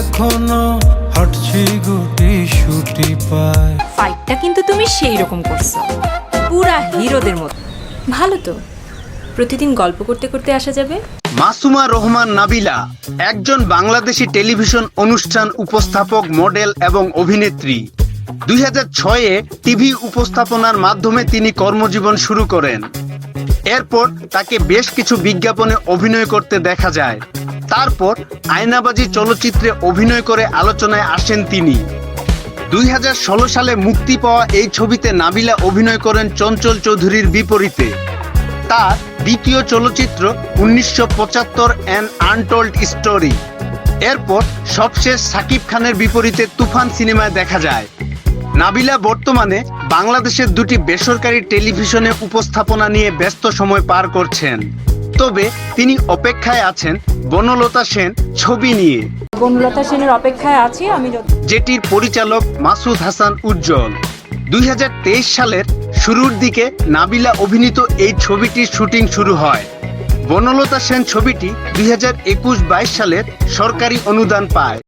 এখনও হাঁটছি গুটি সুটি পায়। ফাইটটা কিন্তু তুমি সেই রকম করছ। পুরা হিরোদের মতো। ভালো তো। প্রতিদিন গল্প করতে করতে আসা যাবে। মাসুমা রহমান নাবিলা একজন বাংলাদেশি টেলিভিশন অনুষ্ঠান উপস্থাপক মডেল এবং অভিনেত্রী। দুই ছয়ে টিভি উপস্থাপনার মাধ্যমে তিনি কর্মজীবন শুরু করেন। এরপর তাকে বেশ কিছু বিজ্ঞাপনে অভিনয় করতে দেখা যায়। তারপর আয়নাবাজি চলচ্চিত্রে অভিনয় করে আলোচনায় আসেন তিনি। দুই হাজার ষোলো সালে মুক্তি পাওয়া এই ছবিতে নাবিলা অভিনয় করেন চঞ্চল চৌধুরীর বিপরীতে। তার দ্বিতীয় চলচ্চিত্র উনিশশো পঁচাত্তর অ্যান আনটোল্ড স্টোরি এরপর সবশেষ সাকিব খানের বিপরীতে তুফান সিনেমায় দেখা যায়। নাবিলা বর্তমানে বাংলাদেশের দুটি বেসরকারি টেলিভিশনে উপস্থাপনা নিয়ে ব্যস্ত সময় পার করছেন। তবে তিনি অপেক্ষায় আছেন বনলতা সেন ছবি নিয়ে। বনলতা সেনের অপেক্ষায় আছি আমি যেটির পরিচালক মাসুদ হাসান উজ্জ্বল। দুই হাজার তেইশ সালের শুরুর দিকে নাবিলা অভিনীত এই ছবিটির শুটিং শুরু হয়। বনলতা সেন ছবিটি দুই হাজার একুশ বাইশ সালের সরকারি অনুদান পায়।